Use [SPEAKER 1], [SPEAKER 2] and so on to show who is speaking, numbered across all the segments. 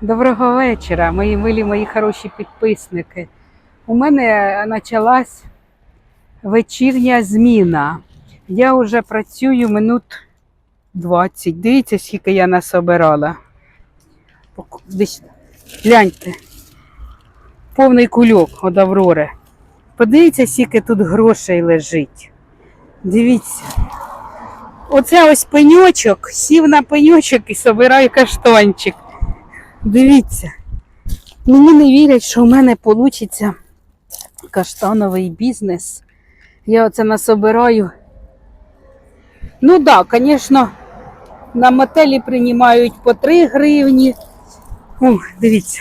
[SPEAKER 1] Доброго вечора, мої милі, мої хороші підписники. У мене почалась вечірня зміна. Я вже працюю минут 20. Дивіться, скільки я насобирала. Десь гляньте. Повний кульок від Аврори. Подивіться, скільки тут грошей лежить. Дивіться. Оце ось пеньочок, сів на пеньочок і собираю каштанчик. Дивіться, мені не вірять, що в мене вийде каштановий бізнес. Я оце насобираю. Ну так, да, звісно, на мотелі приймають по 3 гривні. О, дивіться.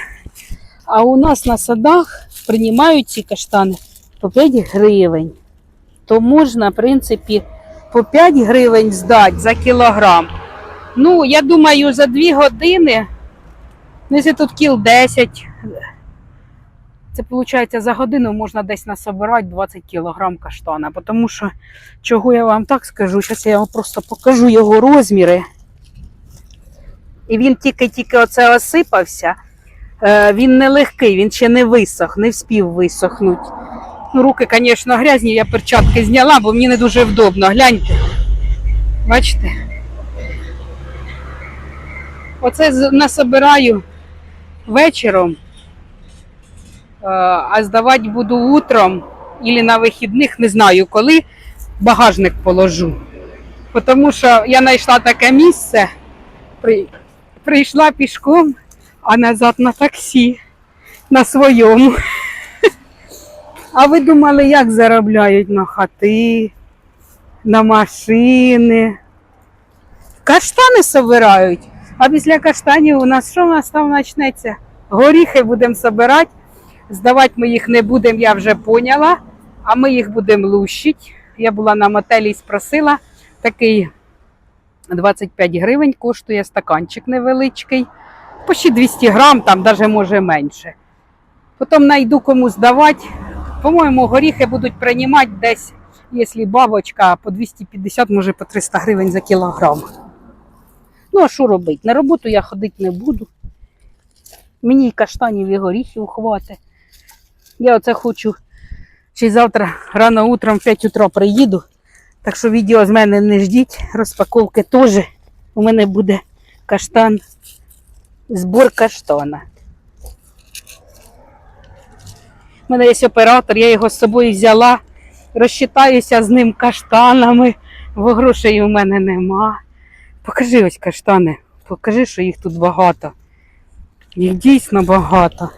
[SPEAKER 1] А у нас на садах приймають ці каштани по 5 гривень. То можна, в принципі, по 5 гривень здати за кілограм. Ну, я думаю, за 2 години. Якщо тут кіл 10, це виходить за годину можна десь насобирати 20 кілограм каштана. Тому що, чого я вам так скажу, зараз я вам просто покажу його розміри. І він тільки-тільки оце осипався. Е, Він не легкий, він ще не висох, не вспів висохнути. Ну, руки, звісно, грязні, я перчатки зняла, бо мені не дуже вдобно. Гляньте. Бачите? Оце насобираю вечором, е, а здавати буду утром або на вихідних, не знаю коли, багажник положу. Тому що я знайшла таке місце, при- прийшла пішком, а назад на таксі, на своєму. А ви думали, як заробляють на хати, на машини? Каштани собирають. А після каштанів у нас що у нас там почнеться? Горіхи будемо собирати. Здавати ми їх не будемо, я вже поняла. А ми їх будемо лущити. Я була на мотелі і спросила. Такий 25 гривень коштує стаканчик невеличкий. Почти 200 грам, там навіть може менше. Потім знайду кому здавати. По-моєму, горіхи будуть приймати десь, якщо бабочка, по 250, може по 300 гривень за кілограм. Ну, а що робити? На роботу я ходити не буду. Мені і каштанів, і горіхів хватить. Я оце хочу, чи завтра рано утром в 5 утра приїду. Так що відео з мене не ждіть. Розпаковки теж. У мене буде каштан, збор каштана. У мене є оператор, я його з собою взяла, розчитаюся з ним каштанами, бо грошей у мене нема. Покажи ось каштани. Покажи, що їх тут багато. Їх дійсно багато.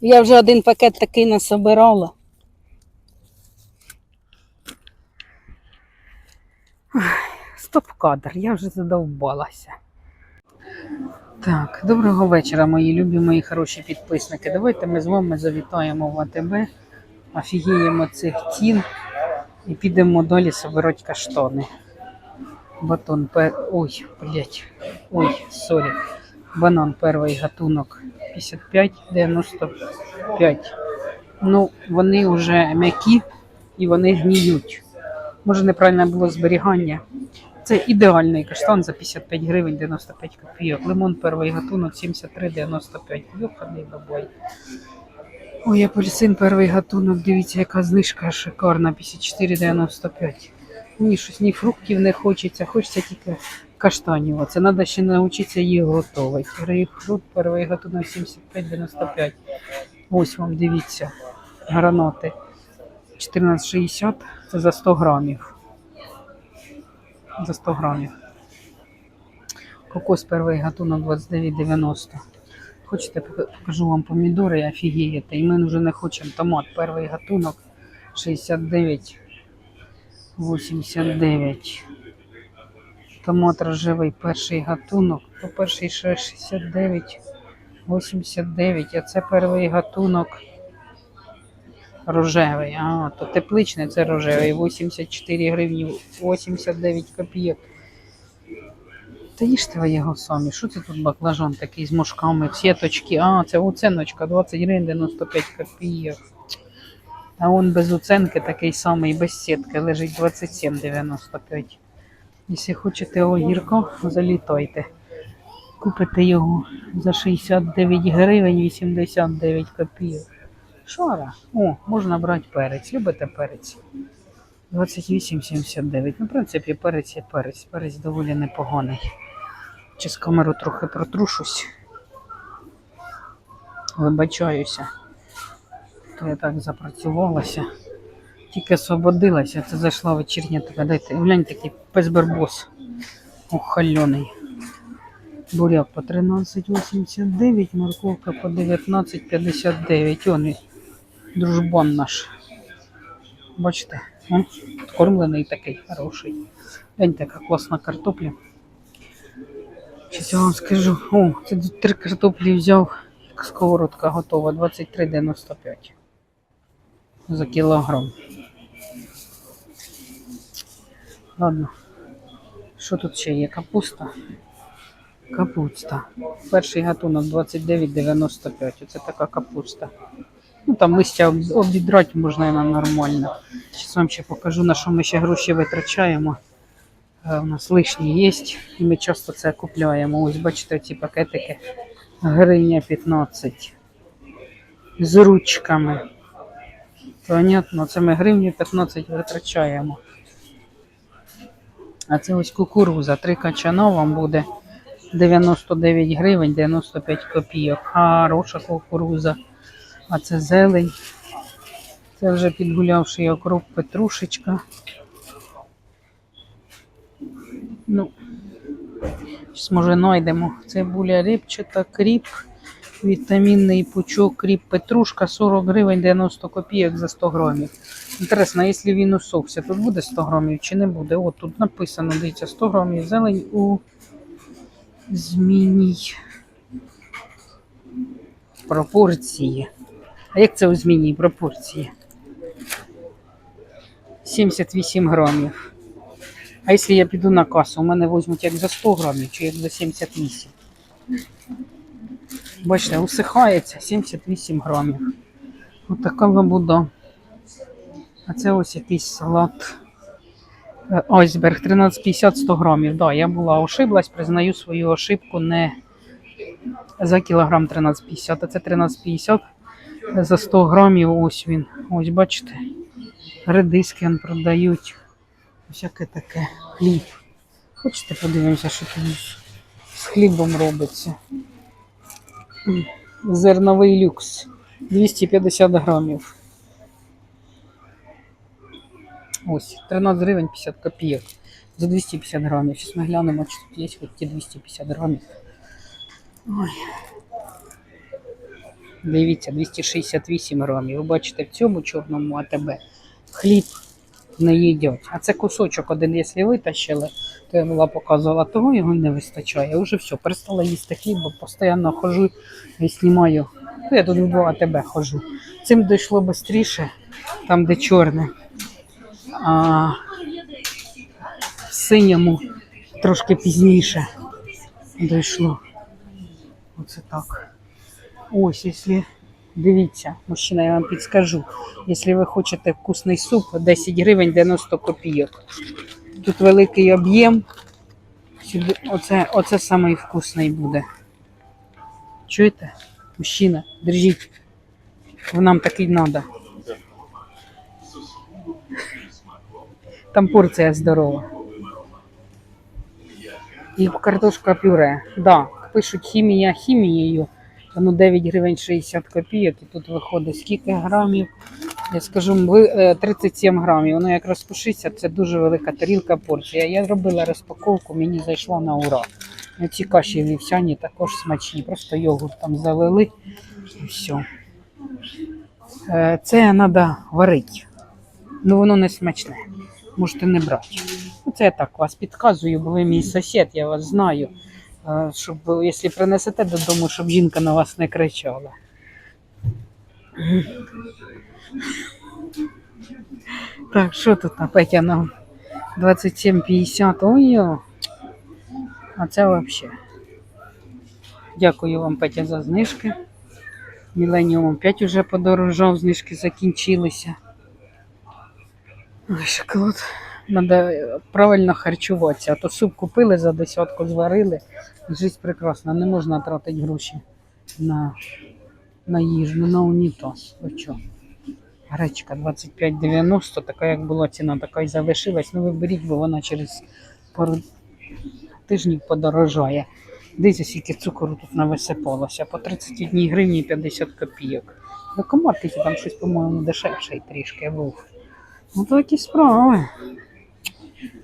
[SPEAKER 1] Я вже один пакет такий насобирала. Стоп-кадр, я вже задовбалася. Так, доброго вечора, мої любі, мої хороші підписники. Давайте ми з вами завітаємо в АТБ, офігіємо цих цін і підемо далі собирати каштани. Батон пер... Ой, блять. Ой, сорі. Банан перший гатунок 55,95. Ну, вони вже м'які і вони гніють. Може, неправильне було зберігання. Це ідеальний каштан за 55 гривень 95 копійок. Лимон перший гатунок 73,95. Йоханий бабай. Ой, апельсин перший гатунок. Дивіться, яка знижка шикарна. 54,95. Мені щось ні фруктів не хочеться, хочеться тільки каштанів. Це треба ще навчитися їх готувати. Грейпфрут перший гатунок 75,95. Ось вам дивіться. Гранати. 14,60 це за 100 грамів за 100 грамів. Кокос перший гатунок 29,90. Хочете, покажу вам помідори, офігієте. І ми вже не хочемо томат. Перший гатунок 69,89. Томат рожевий перший гатунок. То перший ще 69,89. А це перший гатунок рожевий. А, то тепличний це рожевий. 84 гривні 89 копійок. Та їжте ви його самі. Що це тут баклажан такий з мошками, в сіточки? А, це оценочка 20 гривень 95 копійок. А он без оценки такий самий, без сітки, лежить 27,95. Якщо хочете огірко, залітайте. Купите його за 69 гривень 89 копійок. Шара. О, можна брати перець. Любите перець? 28,79. Ну, в принципі, перець є перець. Перець доволі непоганий. Через камеру трохи протрушусь. Вибачаюся. То я так запрацювалася. Тільки освободилася, це зайшла вечірня така. Дайте, глянь такий пес барбос. Охальоний. Буряк по 13,89, морковка по 19,59. Он дружбан наш. Бачите, он кормлений такий хороший. Глянь, така класна картопля. Я вам скажу. О, це три картоплі взяв. Сковородка готова 23,95 за кілограм. Ладно. Що тут ще є? Капуста. Капуста. Перший гатунок 29,95. Оце така капуста. Ну там листя обідрати можна на нормально. Зараз вам ще покажу, на що ми ще гроші витрачаємо. Е, У нас лишні є, і ми часто це купляємо. Ось бачите, ці пакетики. Гривня 15. З ручками. Понятно, це ми гривню 15 витрачаємо. А це ось кукуруза. Три качана вам буде 99 гривень 95 копійок. Хороша кукуруза. А це зелень. Це вже підгулявший окроп петрушечка. Ну, Щось, може, знайдемо. Цибуля рибчата, кріп, вітамінний пучок, кріп, петрушка 40 гривень 90 копійок за 100 грамів. Інтересно, якщо він усохся, тут буде 100 грамів чи не буде? От тут написано, дивіться, 100 грамів зелень у змінній пропорції. А як це у змінній пропорції? 78 грамів. А якщо я піду на касу, у мене візьмуть як за 100 грамів чи як за 78. Бачите, усихається 78 грамів. Ось така лабуда. А це ось якийсь салат. Е, Айсберг 13,50 100 грамів. Да, я була ошиблась, признаю свою ошибку не за кілограм 13,50, а це 13,50 за 100 грамів. Ось він. Ось бачите. Редиски продають. Всяке таке. Хліб. Хочете подивимося, що тут з хлібом робиться. Зерновий люкс. 250 грамів. Ось, 13 гривень 50 копійок. За 250 грамів. Зараз ми глянемо, чи тут є ті 250 грамів. Ой. Дивіться, 268 грамів. Ви бачите, в цьому чорному АТБ хліб не їдять. А це кусочок один, якщо витащили, то я була показувала, того його не вистачає. Уже все, перестала їсти хліб, бо постійно хожу і знімаю. Ну, я тут в два АТБ хожу. Цим дійшло швидше, там де чорне. А в синьому трошки пізніше дійшло. Оце так. Ось, якщо дивіться, мужчина, я вам підскажу. Якщо ви хочете вкусний суп, 10 гривень 90 копійок. Тут великий об'єм. Оце, оце самий вкусний буде. Чуєте? Мужчина, держіть. Нам такий треба. Там порція здорова. І картошка пюре. Да, пишуть хімія хімією. Воно 9 гривень 60 копійок, і тут виходить скільки грамів. Я скажу, е, 37 грамів. Воно як розпушиться, це дуже велика тарілка порція. Я робила розпаковку, мені зайшла на ура. Ну, Ці каші вівсяні також смачні. Просто йогурт там залили і все. Е, Це треба варити. Ну воно не смачне. Можете не брати. Ну, Це я так вас підказую, бо ви мій сусід, я вас знаю. Щоб якщо принесете додому, щоб жінка на вас не кричала. Так, що тут опять нам 27,50. Ой-ой. А це взагалі. Дякую вам, Петя, за знижки. Міленіум 5 уже подорожав, знижки закінчилися. Ой, шоколад Треба правильно харчуватися. А то суп купили за десятку, зварили. Життя прекрасна. Не можна тратити гроші на, на їжу, ну, на унітаз. Що? Гречка 25,90, така як була ціна, така і залишилась. Ну ви беріть, бо вона через пару тижнів подорожає. Дивіться, скільки цукору тут нависипалося. По 31 гривні 50 копійок. В екомаркеті там щось, по-моєму, дешевше трішки був. Ну такі справи.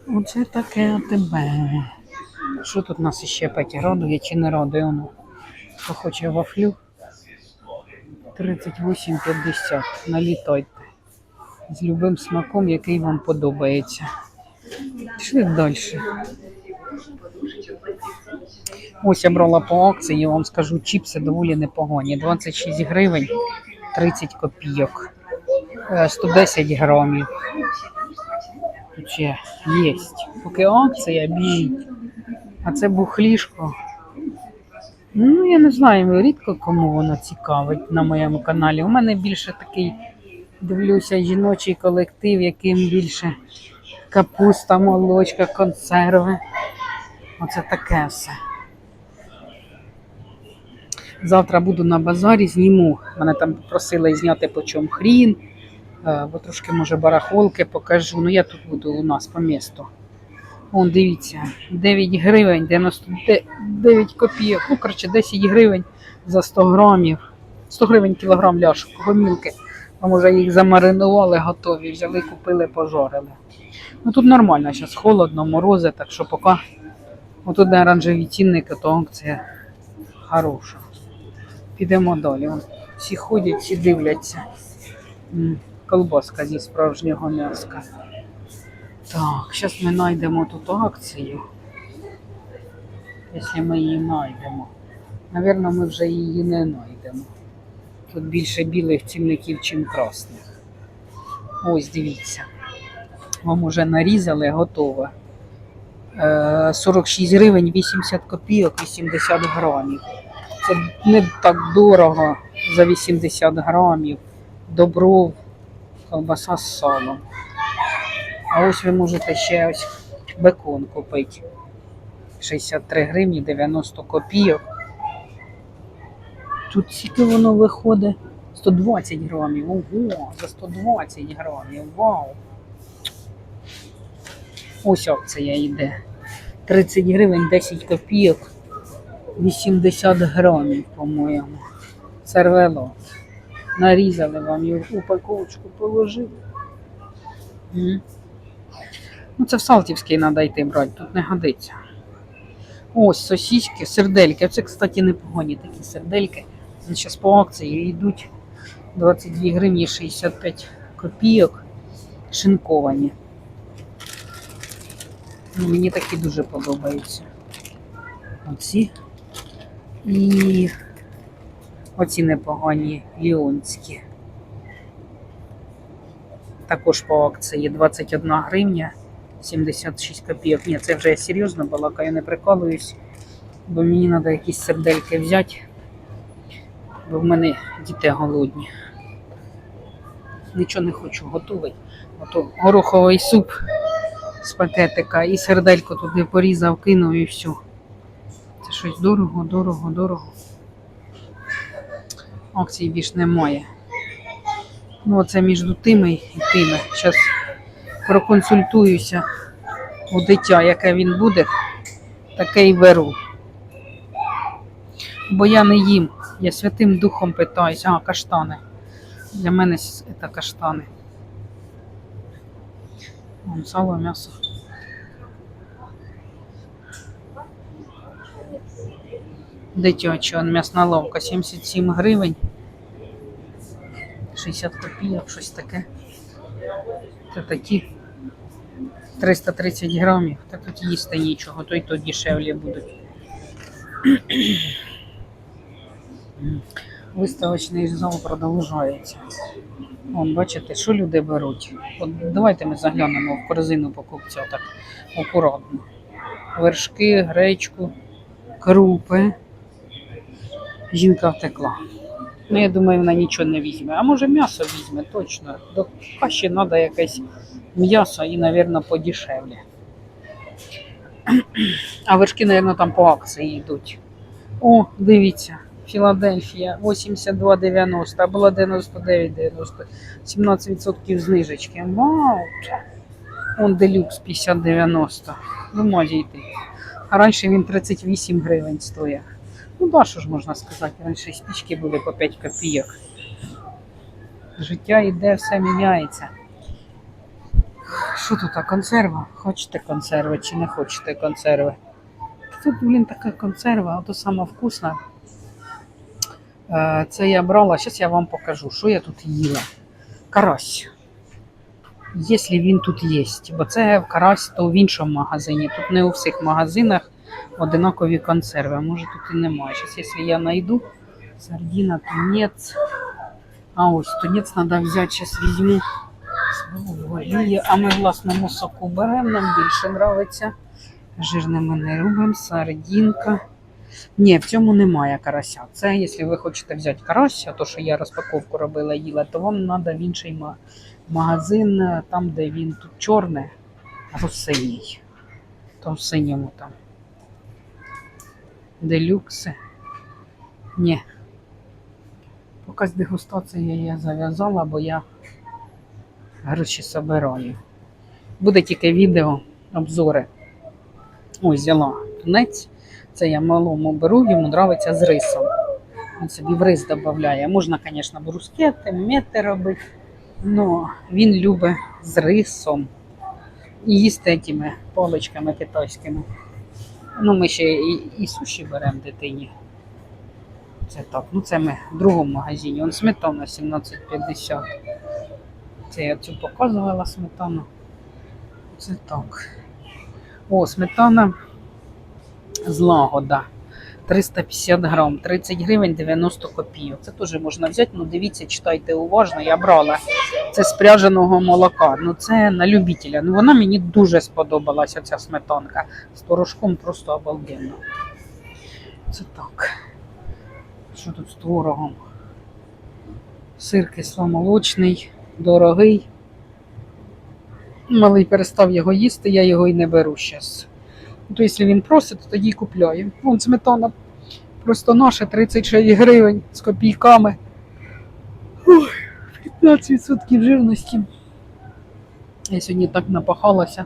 [SPEAKER 1] Оце таке тебе. Що тут нас іще Петя радує чи не радує? Воно. Хто хоче вафлю? 38,50. Налітайте. З любим смаком, який вам подобається. Пішли далі. Ось я брала по акції, я вам скажу, чіпси доволі непогані. 26 гривень 30 копійок. Е, 110 грамів. Тут ще є. Поки акція біжить. А це бухлішко. Ну, я не знаю, рідко кому воно цікавить на моєму каналі. У мене більше такий, дивлюся, жіночий колектив, яким більше капуста, молочка, консерви. Оце таке все. Завтра буду на базарі, зніму. Мене там просили зняти по чому хрін, бо трошки, може, барахолки покажу. Ну я тут буду у нас по місту. Вон, дивіться, 9 гривень, 99 копійок. Ну, коротше, 10 гривень за 100 грамів. 100 гривень кілограм ляшок, гомілки. Там вже їх замаринували, готові, взяли, купили, пожарили. Ну тут нормально, зараз холодно, морози, так що поки отут де оранжеві цінники, то акція хороша. Підемо далі. Всі ходять, всі дивляться. Колбаска зі справжнього м'яска. Так, зараз ми знайдемо тут акцію. Якщо ми її знайдемо. Навірно, ми вже її не знайдемо. Тут більше білих цінників, чим красних. Ось дивіться. Вам уже нарізали, готове. Е, 46 гривень 80 копійок 80 грамів. Це не так дорого за 80 грамів. Добров, колбаса з салом. А ось ви можете ще ось бекон купити. 63 гривні 90 копійок. Тут скільки воно виходить? 120 грамів. Ого, за 120 грамів. Вау! Ось акція йде. 30 гривень 10 копійок. 80 грамів, по-моєму. Сервело. Нарізали вам його в упаковочку положили. Ну, це в Салтівський треба йти брати, тут не годиться. Ось сосіски, сердельки. Це, кстати, непогані такі сердельки. Вони зараз по акції йдуть 22 гривні 65 копійок. Шинковані. Ну, мені такі дуже подобаються. Оці. І оці непогані ліонські. Також по акції 21 гривня 76 копійок. Ні, це вже я серйозно балакаю, не прикалуюсь, бо мені треба якісь сердельки взяти, бо в мене діти голодні. Нічого не хочу готувати. Ото гороховий суп з пакетика і серделько туди порізав, кинув і все. Це щось дорого, дорого, дорого. Акцій більш немає. Ну, оце між тими і тими. Зараз проконсультуюся у дитя, яке він буде, таке й беру. Бо я не їм. Я святим духом питаюся. А, каштани. Для мене це каштани. Вон сало, м'ясо. Дитяча, м'ясна ловка, 77 гривень. 60 копійок, щось таке. Це такі 330 грамів. Та тут їсти нічого, то й то дешевле будуть. Виставочний зал продовжується. Вон, бачите, що люди беруть. От давайте ми заглянемо в корзину покупця так акуратно. Вершки, гречку, крупи. Жінка втекла. Ну, я думаю, вона нічого не візьме. А може м'ясо візьме, точно. До каші треба якесь м'яса і, мабуть, подешевле. А вершки, мабуть, там по акції йдуть. О, дивіться, Філадельфія 82,90, а була 99,90. 17% знижечки. Вау! Он делюкс 50,90. Ну, може йти. А раніше він 38 гривень стоїв. Ну, да, що ж можна сказати, раніше спічки були по 5 копійок. Життя йде, все міняється. Що тут, а консерва? Хочете консерви чи не хочете консерви? Тут, блін, така консерва, ото сама вкусна. Е, Це я брала, зараз я вам покажу, що я тут їла. Карась. Якщо він тут є. Бо це карась то в іншому магазині. Тут не у всіх магазинах одинакові консерви. Може тут і немає. Зараз, якщо я знайду сардина, тунець. А ось тунець треба взяти, зараз візьму. А ми в власному соку беремо, нам більше подобається. Жирними не робимо, сардинка. Ні, в цьому немає карася. Це, якщо ви хочете взяти карася, то що я розпаковку робила їла, то вам треба в інший магазин, там, де він тут чорний, а синій. То в синьому там. Делюкси. Ні. Показ дегустації я зав'язала, бо я гроші собираю. Буде тільки відео, обзори. Ось взяла тунець. Це я малому беру, йому подобається з рисом. Він собі в рис додає. Можна, звісно, брускети, мети робити. але він любить з рисом. І їсти тими паличками китайськими. Ну, ми ще і, і суші беремо дитині. Це так. Ну, це ми в другому магазині. Он сметана 17,50. Це я цю показувала сметану. Це так. О, сметана злагода. 350 грам, 30 гривень 90 копійок. Це теж можна взяти, ну дивіться, читайте уважно. Я брала це з пряженого молока. Ну це на любителя. Ну вона мені дуже сподобалася, ця сметанка. З творожком просто обалденно. Це так. Що тут з творогом? Сир кисломолочний, дорогий. Малий перестав його їсти, я його і не беру зараз. То якщо він просить, то тоді й купляю. Вон сметана просто наша 36 гривень з копійками. Ой, 15% жирності. Я сьогодні так напахалася.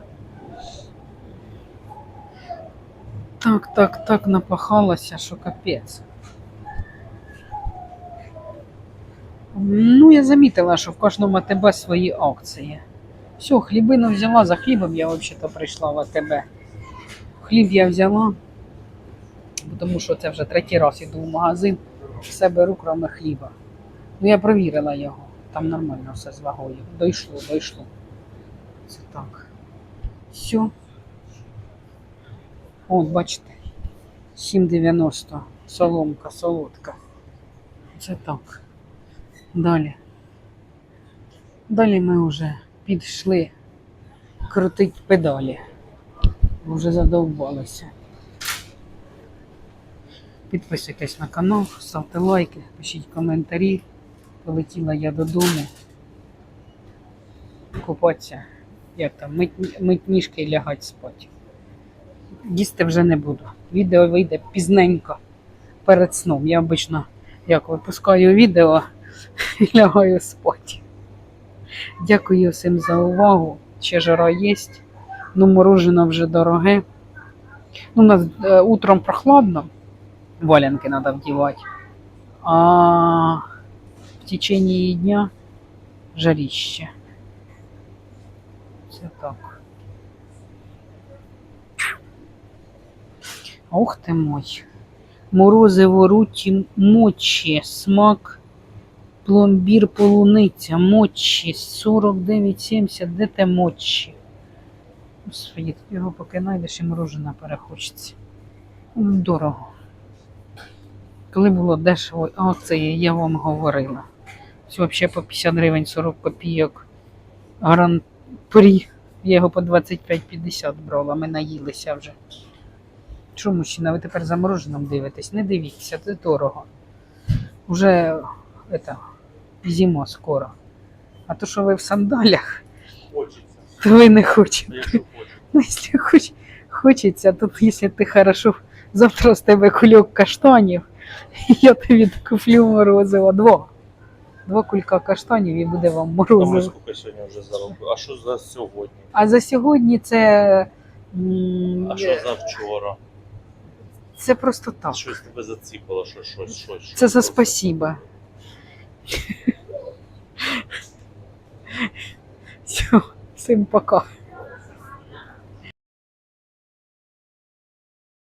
[SPEAKER 1] Так, так, так напахалася, що капець. Ну, я замітила, що в кожному АТБ свої акції. Все, хлібину взяла, за хлібом я взагалі-то прийшла в АТБ. Хліб я взяла, тому що це вже третій раз іду в магазин, все беру, крім хліба. Ну, я провірила його, там нормально все з вагою. Дійшло, дійшло. Це так. Все. О, бачите, 7,90. Соломка, солодка. Це так. Далі. Далі ми вже підійшли крутить педалі. Вже задовбалися. Підписуйтесь на канал, ставте лайки, пишіть коментарі. Полетіла я додому. Купатися, як там, мить, мить ніжки і лягати спати. Їсти вже не буду. Відео вийде пізненько перед сном. Я обично як випускаю відео і лягаю спати. Дякую всім за увагу. Ще жара є. Ну, мороженое вже дороге. Ну, у нас е, утром прохладно. Валенки треба вдівати. А в течение дня жаріще. Це так. Ух ти мой. Морозиво руті мочі, смак пломбір полуниця, мочі 49,70. Де те мочі? Тут його поки знайдеш і морожена перехочеться. Дорого. Коли було дешево акції, я вам говорила. Це взагалі по 50 гривень 40 копійок. Гран-прі. Я його по 25-50 брала, ми наїлися вже. Що, мужчина, ви тепер за мороженим дивитесь? Не дивіться, це дорого. Уже это, зима скоро. А то, що ви в сандалях,
[SPEAKER 2] Хочеться.
[SPEAKER 1] То ви не хочете. Ну, якщо хоч, хочеться, то якщо ти хорошо, завтра з тебе кульок каштанів, я тобі куплю морозиво. Два. Два кулька каштанів і буде вам морозиво.
[SPEAKER 2] скільки сьогодні вже заробили? А що за сьогодні?
[SPEAKER 1] А за сьогодні це,
[SPEAKER 2] А що за вчора?
[SPEAKER 1] це просто так.
[SPEAKER 2] Щось тебе заціпало, що щось, щось.
[SPEAKER 1] Це
[SPEAKER 2] щось.
[SPEAKER 1] за спасіба. Все, всім пока.